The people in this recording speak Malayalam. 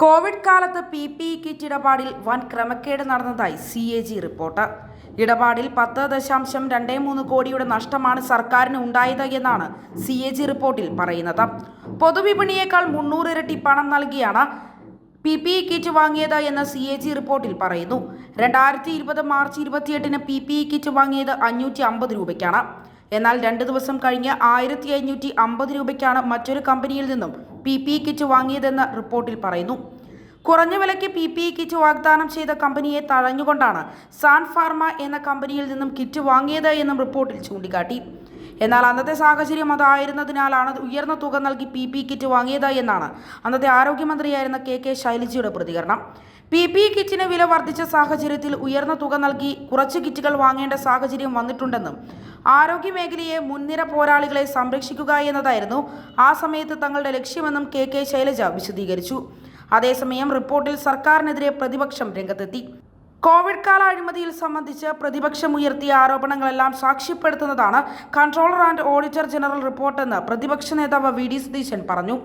കോവിഡ് കാലത്ത് പി പി ഇ കിറ്റ് ഇടപാടിൽ വൻ ക്രമക്കേട് നടന്നതായി സി എ ജി റിപ്പോർട്ട്. ഇടപാടിൽ പത്ത് ദശാംശം രണ്ട് മൂന്ന് കോടിയുടെ നഷ്ടമാണ് സർക്കാരിന് ഉണ്ടായത് എന്നാണ് സി എ ജി റിപ്പോർട്ടിൽ പറയുന്നത്. പൊതുവിപണിയേക്കാൾ മുന്നൂറ് ഇരട്ടി പണം നൽകിയാണ് പി പി ഇ കിറ്റ് വാങ്ങിയത് എന്ന് സി എ ജി റിപ്പോർട്ടിൽ പറയുന്നു. രണ്ടായിരത്തി ഇരുപത് മാർച്ച് ഇരുപത്തിയെട്ടിന് പി പി ഇ കിറ്റ് വാങ്ങിയത് അഞ്ഞൂറ്റി അമ്പത് രൂപയ്ക്കാണ്. എന്നാൽ രണ്ട് ദിവസം കഴിഞ്ഞ് ആയിരത്തി അഞ്ഞൂറ്റി അമ്പത് രൂപയ്ക്കാണ് മറ്റൊരു കമ്പനിയിൽ നിന്നും പി പി കിറ്റ് വാങ്ങിയതെന്ന് റിപ്പോർട്ടിൽ പറയുന്നു. കുറഞ്ഞ വിലയ്ക്ക് പി പി ഇ കിറ്റ് വാഗ്ദാനം ചെയ്ത കമ്പനിയെ തഴഞ്ഞുകൊണ്ടാണ് സാൻ ഫാർമ എന്ന കമ്പനിയിൽ നിന്നും കിറ്റ് വാങ്ങിയത് എന്നും റിപ്പോർട്ടിൽ ചൂണ്ടിക്കാട്ടി. എന്നാൽ അന്നത്തെ സാഹചര്യം അതായിരുന്നതിനാലാണ് ഉയർന്ന തുക നൽകി പി പി കിറ്റ് വാങ്ങിയത് എന്നാണ് അന്നത്തെ ആരോഗ്യമന്ത്രിയായിരുന്ന കെ കെ ശൈലജയുടെ പ്രതികരണം. പി പി കിറ്റിന് വില വർദ്ധിച്ച സാഹചര്യത്തിൽ ഉയർന്ന തുക നൽകി കുറച്ച് കിറ്റുകൾ വാങ്ങേണ്ട സാഹചര്യം വന്നിട്ടുണ്ടെന്നും ആരോഗ്യമേഖലയെ മുൻനിര പോരാളികളെ സംരക്ഷിക്കുക എന്നതായിരുന്നു ആ സമയത്ത് തങ്ങളുടെ ലക്ഷ്യമെന്നും കെ കെ ശൈലജ വിശദീകരിച്ചു. അതേസമയം റിപ്പോർട്ടിൽ സർക്കാരിനെതിരെ പ്രതിപക്ഷം രംഗത്തെത്തി. കോവിഡ് കാല അഴിമതിയിൽ സംബന്ധിച്ച് പ്രതിപക്ഷം ഉയർത്തിയ ആരോപണങ്ങളെല്ലാം സാക്ഷ്യപ്പെടുത്തുന്നതാണ് കൺട്രോളർ ആൻഡ് ഓഡിറ്റർ ജനറൽ റിപ്പോർട്ടെന്ന് പ്രതിപക്ഷ നേതാവ് വി ഡി സതീശൻ പറഞ്ഞു.